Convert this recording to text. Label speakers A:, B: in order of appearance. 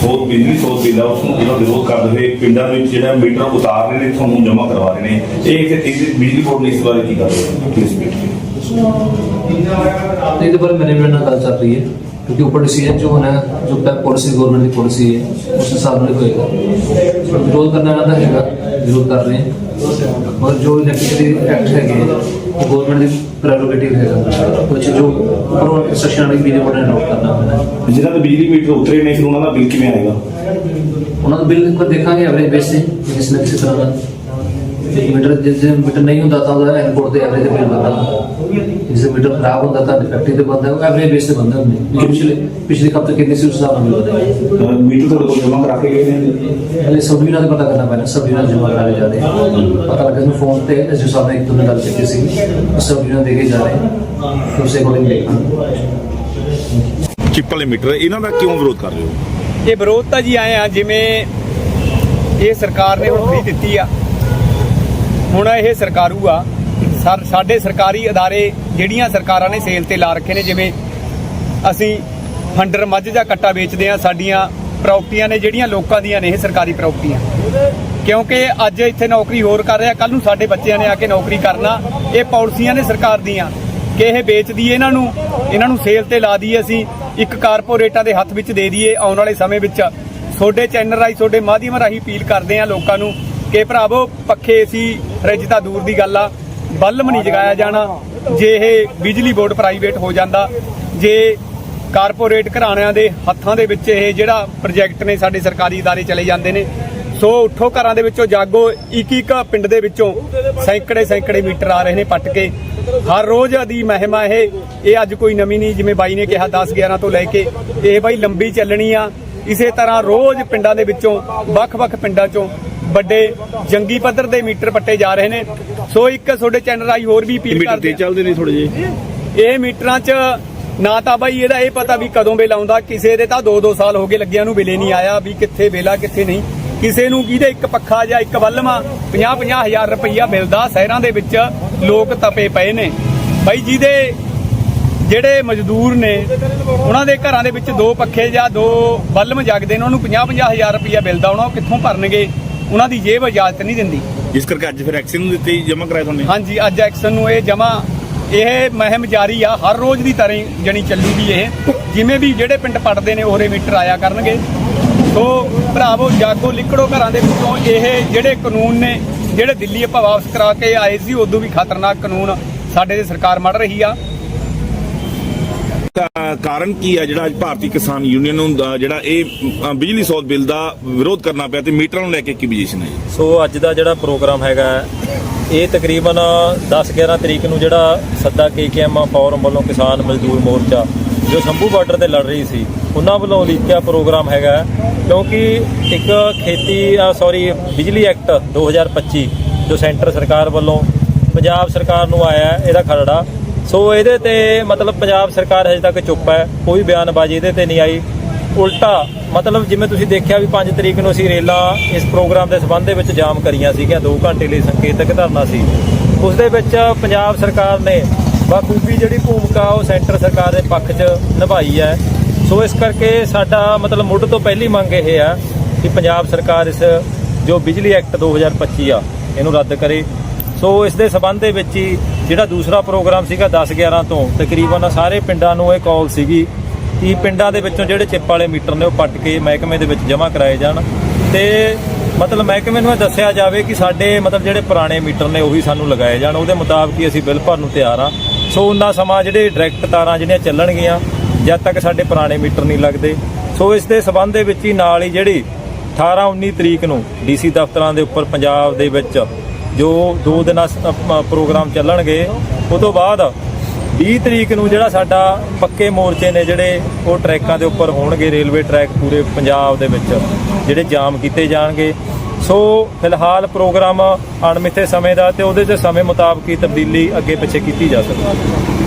A: ਸੋਧ ਬਿਜਲੀ ਸੋਧ ਬਿੱਲ ਆ ਉਸ ਨੂੰ ਜਿਹੜਾ ਵਿਰੋਧ ਕਰਦੇ ਹੋਏ ਪਿੰਡਾਂ ਦੇ ਵਿੱਚ ਜਿਹੜਾ ਮੀਟਰ ਉਤਾਰ ਰਹੇ ਨੇ ਤੁਹਾਨੂੰ ਜਮ੍ਹਾਂ ਕਰਵਾ ਰਹੇ ਨੇ ਇਹ ਇੱਥੇ ਇਸ ਬਿਜਲੀ ਬੋਰਡ ਨੇ ਇਸ ਬਾਰੇ ਕੀ ਕਰ ਰਿਹਾ ਹੈ ਪਲੀਜ਼
B: नहीं तो पर मैनेजमेंट ਨਾਲ ਗੱਲ ਚੱਲ ਰਹੀ ਹੈ क्योंकि ऊपर डिसीजन जो होना है जो पॉलिसी गवर्नमेंट की पॉलिसी है उस हिसाब से होएगा पर विरोध करने वाला तो हैगा विरोध कर रहे हैं ਔਰ ਜੋ ਇਲੈਕਟ੍ਰਿਸਿਟੀ ਐਕਟ ਹੈਗੇ ਗਵਰਨਮੈਂਟ ਦੀ ਪ੍ਰੈਰੋਗੇਟਿਵ ਹੈਗਾ। ਕੁਝ ਜੋ ਉਪਰੋਂ ਸੈਸ਼ਨ ਵਾਲੀ ਬਿਜਲੀ ਬੋਰਡ ਨੇ ਨੋਟ ਕਰਨਾ ਪੈਂਦਾ।
A: ਜਿਹਨਾਂ ਦਾ ਬਿਜਲੀ ਮੀਟਰ ਉਤਰੇ ਨੇ ਫਿਰ ਉਹਨਾਂ ਦਾ ਬਿੱਲ ਕਿਵੇਂ ਆਏਗਾ?
B: ਉਹਨਾਂ ਦਾ ਬਿੱਲ ਇੱਕ ਦੇਖਾਂਗੇ ਐਵਰੇਜ ਬੇਸ ਤੇ ਕਿਸ ਨਾ ਤਰ੍ਹਾਂ ਦਾ। ਮੀਟਰ ਜਿਸ ਦਿਨ ਮੀਟਰ ਨਹੀਂ ਹੁੰਦਾ ਤਾਂ ਉਹਦਾ ਇਨਪੁਟ ਤੇ ਐਵਰੇਜ ਬਿੱਲ ਬਣਦਾ ਜਿਸ ਮੀਟਰ ਖਰਾਬ ਹੁੰਦਾ ਤਾਂ ਡਿਫੈਕਟਿਵ ਤੇ ਬਣਦਾ ਉਹ ਐਵਰੇਜ ਬੇਸ ਤੇ ਬਣਦਾ ਹੁੰਦੇ ਪਿਛਲੇ ਪਿਛਲੇ ਹਫ਼ਤੇ ਕਿੰਨੇ ਸੀ ਉਸ ਹਿਸਾਬ ਨਾਲ ਬਣਦਾ
A: ਮੀਟਰ ਤੁਹਾਡੇ ਕੋਲ ਜਮ੍ਹਾਂ ਕਰਾ ਕੇ ਗਏ ਨੇ?
B: ਹਲੇ ਸਬ ਡਿਵੀਜ਼ਨਾਂ ਦਾ ਪਤਾ ਕਰਨਾ ਪੈਣਾ ਸਬ ਡਿਵੀਜ਼ਨ ਜਮ੍ਹਾਂ ਕਰਾਏ ਜਾ ਰਹੇ। ਪਤਾ ਲੱਗਾ ਕਿ ਫੋਨ ਤੇ ਐਸਓ ਸਾਹਿਬ ਨੇ ਇੱਕ ਦਿਨ ਗੱਲ ਕੀਤੀ ਸੀ। ਸਬ ਡਿਵੀਜ਼ਨ ਦੇ ਕੇ ਜਾ ਰਹੇ ਉਸੇ ਅਕੋਰਡਿੰਗ ਦੇਖਾਂਗੇ
A: ਚਿੱਪ ਵਾਲੇ ਮੀਟਰ ਇਹਨਾਂ ਦਾ ਕਿਉਂ ਵਿਰੋਧ ਕਰ ਰਹੇ ਹੋ?
C: ਇਹ ਵਿਰੋਧ ਤਾਂ ਜੀ ਆਏ ਆ ਜਿਵੇਂ ਇਹ ਸਰਕਾਰ ਨੇ ਹੁਣ ਫ੍ਰੀ ਦਿੱਤੀ ਆ। ਹੁਣ ਇਹ ਸਰਕਾਰੂ ਆ। ਸਰ- ਸਾਡੇ ਸਰਕਾਰੀ ਅਦਾਰੇ ਜਿਹੜੀਆਂ ਸਰਕਾਰਾਂ ਨੇ ਸੇਲ ਤੇ ਲਾ ਰੱਖੇ ਨੇ, ਜਿਵੇਂ ਅਸੀਂ ਫੰਡਰ ਮੱਝ ਜਾਂ ਕੱਟਾ ਵੇਚਦੇ ਆ ਸਾਡੀਆਂ ਪ੍ਰਾਪਰਟੀਆਂ ਨੇ ਜਿਹੜੀਆਂ ਲੋਕਾਂ ਦੀਆਂ ਨੇ, ਇਹ ਸਰਕਾਰੀ ਪ੍ਰਾਪਰਟੀਆਂ। ਕਿਉਂਕਿ ਅੱਜ ਇੱਥੇ ਨੌਕਰੀ ਹੋਰ ਕਰ ਰਿਹਾ ਕੱਲ ਨੂੰ ਸਾਡੇ ਬੱਚਿਆਂ ਨੇ ਆ ਕੇ ਨੌਕਰੀ ਕਰਨਾ। ਇਹ ਪਾਲਿਸੀਆਂ ਨੇ ਸਰਕਾਰ ਦੀਆਂ ਕਿ ਇਹ ਵੇਚ ਦਈਏ ਇਹਨਾਂ ਨੂੰ ਇਹਨਾਂ ਨੂੰ ਸੇਲ ਤੇ ਲਾ ਦਈਏ ਅਸੀਂ, ਇੱਕ ਕਾਰਪੋਰੇਟਾਂ ਦੇ ਹੱਥ ਵਿੱਚ ਦੇ ਦਈਏ, ਆਉਣ ਵਾਲੇ ਸਮੇਂ ਵਿੱਚ। ਤੁਹਾਡੇ ਚੈਨਲ ਰਾਹੀਂ, ਤੁਹਾਡੇ ਮਾਧਿਅਮ ਰਾਹੀਂ ਅਪੀਲ ਕਰਦੇ ਆ ਲੋਕਾਂ ਨੂੰ ਕਿ ਭਰਾਵੋ, ਪੱਖੇ ਸੀ, ਫਰਿੱਜ ਤਾਂ ਦੂਰ ਦੀ ਗੱਲ ਆ। ਬਲਬ ਨਹੀਂ ਜਗਾਇਆ ਜਾਣਾ। ਜੇ ਇਹ ਬਿਜਲੀ ਬੋਰਡ ਪ੍ਰਾਈਵੇਟ ਹੋ ਜਾਂਦਾ, ਜੇ ਕਾਰਪੋਰੇਟ ਘਰਾਣਿਆਂ ਦੇ ਹੱਥਾਂ ਦੇ ਵਿੱਚ ਇਹ ਜਿਹੜਾ ਪ੍ਰੋਜੈਕਟ ਨੇ ਸਾਡੇ ਸਰਕਾਰੀ ਅਦਾਰੇ ਚਲੇ ਜਾਂਦੇ ਨੇ, ਸੋ ਉੱਠੋ ਘਰਾਂ ਦੇ ਵਿੱਚੋਂ ਜਾਗੋ ਇੱਕ ਇੱਕ ਪਿੰਡ ਦੇ ਵਿੱਚੋਂ ਸੈਂਕੜੇ ਸੈਂਕੜੇ ਮੀਟਰ ਆ ਰਹੇ ਨੇ ਪੱਟ ਕੇ। ਹਰ ਰੋਜ਼ ਦੀ ਮਹਿਮਾ ਇਹ ਇਹ ਅੱਜ ਕੋਈ ਨਵੀਂ ਨਹੀਂ, ਜਿਵੇਂ ਬਾਈ ਨੇ ਕਿਹਾ 10 11 ਤੋਂ ਲੈ ਕੇ। ਇਹ ਬਾਈ ਲੰਬੀ ਚੱਲਣੀ ਆ। ਇਸੇ ਤਰ੍ਹਾਂ ਰੋਜ਼ ਪਿੰਡਾਂ ਦੇ ਵਿੱਚੋਂ, ਵੱਖ-ਵੱਖ ਪਿੰਡਾਂ ਚੋਂ ਵੱਡੇ ਜੰਗੀ ਪੱਧਰ ਦੇ ਮੀਟਰ ਪੱਟੇ ਜਾ ਰਹੇ ਨੇ। ਸੋ ਇੱਕ ਤੁਹਾਡੇ ਚੈਨਲ ਰਾਹੀਂ ਹੋਰ ਵੀ ਅਪੀਲ ਕਰਦੇ
A: ਚੱਲਦੇ ਨੇ ਥੋੜੇ ਜਿਹੇ।
C: ਇਹ ਮੀਟਰਾਂ 'ਚ ਨਾ ਤਾਂ ਬਾਈ ਇਹਦਾ ਇਹ ਪਤਾ ਵੀ ਕਦੋਂ ਬਿੱਲ ਆਉਂਦਾ ਕਿਸੇ ਦੇ ਤਾਂ 2-2 ਸਾਲ ਹੋ ਗਏ ਲੱਗਿਆ ਨੂੰ ਬਿੱਲੇ ਨਹੀਂ ਆਇਆ ਵੀ ਕਿੱਥੇ ਬਿੱਲ ਆ ਕਿੱਥੇ ਨਹੀਂ। ਕਿਸੇ ਨੂੰ ਕਿਹਦੇ ਇੱਕ ਪੱਖਾ ਜਾਂ ਇੱਕ ਬੱਲਮਾ 50-50 ਹਜ਼ਾਰ ਰੁਪਈਆ ਮਿਲਦਾ ਸ਼ਹਿਰਾਂ ਦੇ ਵਿੱਚ ਲੋਕ ਤਪੇ ਪਏ ਨੇ। ਬਾਈ ਜਿਹਦੇ ਜਿਹੜੇ ਮਜ਼ਦੂਰ ਨੇ ਉਹਨਾਂ ਦੇ ਘਰਾਂ ਦੇ ਵਿੱਚ ਦੋ ਪੱਖੇ ਜਾਂ ਦੋ ਬੱਲਮ ਜਗਦੇ ਨੇ ਉਹਨੂੰ 50-50 ਹਜ਼ਾਰ ਰੁਪਈਆ ਮਿਲਦਾ ਉਹਨਾਂ ਉਹ ਕਿੱਥੋਂ ਭਰਨਗੇ? ਉਹਨਾਂ ਦੀ ਜੇਬ ਇਜਾਜ਼ਤ ਨਹੀਂ ਦਿੰਦੀ।
A: ਜਿਸ ਕਰਕੇ ਅੱਜ ਫਿਰ ਐਕਸ਼ਨ ਨੂੰ ਦਿੱਤੀ ਜਮ੍ਹਾਂ ਕਰਾਇਆ ਤੁਹਾਨੂੰ?
C: ਹਾਂਜੀ ਅੱਜ ਐਕਸ਼ਨ ਨੂੰ ਇਹ ਜਮਾ ਇਹ ਮਹਿਮ ਜਾਰੀ ਆ ਹਰ ਰੋਜ਼ ਦੀ ਤਰ੍ਹਾਂ ਜਣੀ ਚੱਲੂਗੀ ਇਹ। ਜਿਵੇਂ ਵੀ ਜਿਹੜੇ ਪਿੰਡ ਪੜਦੇ ਨੇ ਉਹਰੇ ਮੀਟਰ ਆਇਆ ਕਰਨਗੇ। ਸੋ ਭਰਾਵੋ ਜਾਗੋ ਲਿਕੜੋ ਘਰਾਂ ਦੇ ਵਿੱਚੋਂ ਇਹ ਜਿਹੜੇ ਕਾਨੂੰਨ ਨੇ ਜਿਹੜੇ ਦਿੱਲੀ ਆਪਾਂ ਵਾਪਸ ਕਰਾ ਕੇ ਆਏ ਸੀ ਉਦੋਂ ਵੀ ਖਤਰਨਾਕ ਕਾਨੂੰਨ ਸਾਡੇ ਦੇ ਸਰਕਾਰ ਮੜ ਰਹੀ ਆ।
A: ਕਾ- ਕਾਰਨ ਕੀ ਹੈ ਜਿਹੜਾ ਅੱਜ ਭਾਰਤੀ ਕਿਸਾਨ ਯੂਨੀਅਨ ਨੂੰ ਜਿਹੜਾ ਇਹ ਬਿਜਲੀ ਸੋਧ ਬਿੱਲ ਦਾ ਵਿਰੋਧ ਕਰਨਾ ਪਿਆ ਤੇ ਮੀਟਰਾਂ ਨੂੰ ਲੈ ਕੇ ਕੀ ਪੋਜੀਸ਼ਨ ਹੈ
D: ਸੋ ਅੱਜ ਦਾ ਜਿਹੜਾ ਪ੍ਰੋਗਰਾਮ ਹੈਗਾ, ਇਹ ਤਕਰੀਬਨ 10-11 ਤਰੀਕ ਨੂੰ ਜਿਹੜਾ ਸੱਦਾ ਕੇਕੇਐਮ ਫੋਰਮ ਵੱਲੋਂ ਕਿਸਾਨ ਮਜ਼ਦੂਰ ਮੋਰਚਾ, ਜੋ ਸ਼ੰਭੂ ਬਾਰਡਰ ਤੇ ਲੜ ਰਹੀ ਸੀ, ਉਹਨਾਂ ਵੱਲੋਂ ਲਿਖਿਆ ਪ੍ਰੋਗਰਾਮ ਹੈਗਾ, ਕਿਉਂਕਿ ਇੱਕ ਖੇਤੀ ਸੌਰੀ ਬਿਜਲੀ ਐਕਟ 2025 ਜੋ ਸੈਂਟਰ ਸਰਕਾਰ ਵੱਲੋਂ ਪੰਜਾਬ ਸਰਕਾਰ ਨੂੰ ਆਇਆ, ਇਹਦਾ ਖਰੜਾ ਸੋ ਇਹਦੇ ਤੇ ਮਤਲਬ ਪੰਜਾਬ ਸਰਕਾਰ ਹਜੇ ਤੱਕ ਚੁੱਪ ਹੈ, ਕੋਈ ਬਿਆਨਬਾਜ਼ੀ ਇਹਦੇ ਤੇ ਨਹੀਂ ਆਈ। ਉਲਟਾ, ਮਤਲਬ ਜਿਵੇਂ ਤੁਸੀਂ ਦੇਖਿਆ ਵੀ 5 ਤਰੀਕ ਨੂੰ ਅਸੀਂ ਰੇਲਾਂ ਇਸ ਪ੍ਰੋਗਰਾਮ ਦੇ ਸਬੰਧ ਦੇ ਵਿੱਚ ਜਾਮ ਕਰੀਆਂ ਸੀਗੀਆਂ 2 ਘੰਟੇ ਲਈ ਸੰਕੇਤਕ ਧਰਨਾ ਸੀ। ਉਸ ਦੇ ਵਿੱਚ ਪੰਜਾਬ ਸਰਕਾਰ ਨੇ ਬਾਖੂਬੀ ਜਿਹੜੀ ਭੂਮਿਕਾ ਉਹ ਸੈਂਟਰ ਸਰਕਾਰ ਦੇ ਪੱਖ 'ਚ ਨਿਭਾਈ ਹੈ। ਸੋ ਇਸ ਕਰਕੇ ਸਾਡਾ ਮਤਲਬ ਮੁੱਢ ਤੋਂ ਪਹਿਲੀ ਮੰਗ ਇਹ ਆ ਕਿ ਪੰਜਾਬ ਸਰਕਾਰ ਇਸ ਜੋ ਬਿਜਲੀ ਐਕਟ 2025 ਆ, ਇਹਨੂੰ ਰੱਦ ਕਰੇ। ਸੋ ਇਸ ਦੇ ਸਬੰਧ ਦੇ ਵਿੱਚ ਹੀ ਜਿਹੜਾ ਦੂਸਰਾ ਪ੍ਰੋਗਰਾਮ ਸੀਗਾ 10 11 ਤੋਂ, ਤਕਰੀਬਨ ਸਾਰੇ ਪਿੰਡਾਂ ਨੂੰ ਇਹ ਕਾਲ ਸੀਗੀ ਕਿ ਪਿੰਡਾਂ ਦੇ ਵਿੱਚੋਂ ਜਿਹੜੇ ਚਿੱਪ ਵਾਲੇ ਮੀਟਰ ਨੇ ਉਹ ਪੱਟ ਕੇ ਮਹਿਕਮੇ ਦੇ ਵਿੱਚ ਜਮ੍ਹਾਂ ਕਰਾਏ ਜਾਣ। ਤੇ ਮਤਲਬ ਮਹਿਕਮੇ ਨੂੰ ਇਹ ਦੱਸਿਆ ਜਾਵੇ ਕਿ ਸਾਡੇ ਮਤਲਬ ਜਿਹੜੇ ਪੁਰਾਣੇ ਮੀਟਰ ਨੇ ਉਹੀ ਸਾਨੂੰ ਲਗਾਏ ਜਾਣ। ਉਹਦੇ ਮੁਤਾਬਕ ਹੀ ਅਸੀਂ ਬਿੱਲ ਭਰਨ ਨੂੰ ਤਿਆਰ ਆ ਸੋ ਉਹਨਾਂ ਸਮਾਂ ਜਿਹੜੇ ਡਾਇਰੈਕਟ ਤਾਰਾਂ ਜਿਹੜੀਆਂ ਚੱਲਣਗੀਆਂ, ਜਦ ਤੱਕ ਸਾਡੇ ਪੁਰਾਣੇ ਮੀਟਰ ਨਹੀਂ ਲੱਗਦੇ। ਸੋ ਇਸ ਦੇ ਸਬੰਧ ਦੇ ਵਿੱਚ ਹੀ ਨਾਲ ਹੀ ਜਿਹੜੀ 18 19 ਤਰੀਕ ਨੂੰ ਡੀਸੀ ਦਫ਼ਤਰਾਂ ਦੇ ਉੱਪਰ ਪੰਜਾਬ ਦੇ ਵਿੱਚ ਜੋ ਦੋ ਦਿਨਾਂ ਪ੍ਰੋਗਰਾਮ ਚੱਲਣਗੇ ਉਸ ਤੋਂ ਬਾਅਦ 20 ਤਰੀਕ ਨੂੰ ਜਿਹੜਾ ਸਾਡਾ ਪੱਕੇ ਮੋਰਚੇ ਨੇ ਜਿਹੜੇ ਉਹ ਟਰੈਕਾਂ ਦੇ ਉੱਪਰ ਹੋਣਗੇ, ਰੇਲਵੇ ਟਰੈਕ ਪੂਰੇ ਪੰਜਾਬ ਦੇ ਵਿੱਚ, ਜਿਹੜੇ ਜਾਮ ਕੀਤੇ ਜਾਣਗੇ। ਸੋ ਫਿਲਹਾਲ ਪ੍ਰੋਗਰਾਮ ਅਣਮਿੱਥੇ ਸਮੇਂ ਦਾ ਤੇ ਉਹਦੇ 'ਚ ਸਮੇਂ ਮੁਤਾਬਕ ਹੀ ਤਬਦੀਲੀ ਅੱਗੇ ਪਿੱਛੇ ਕੀਤੀ ਜਾ ਸਕਦੀ ਹੈ।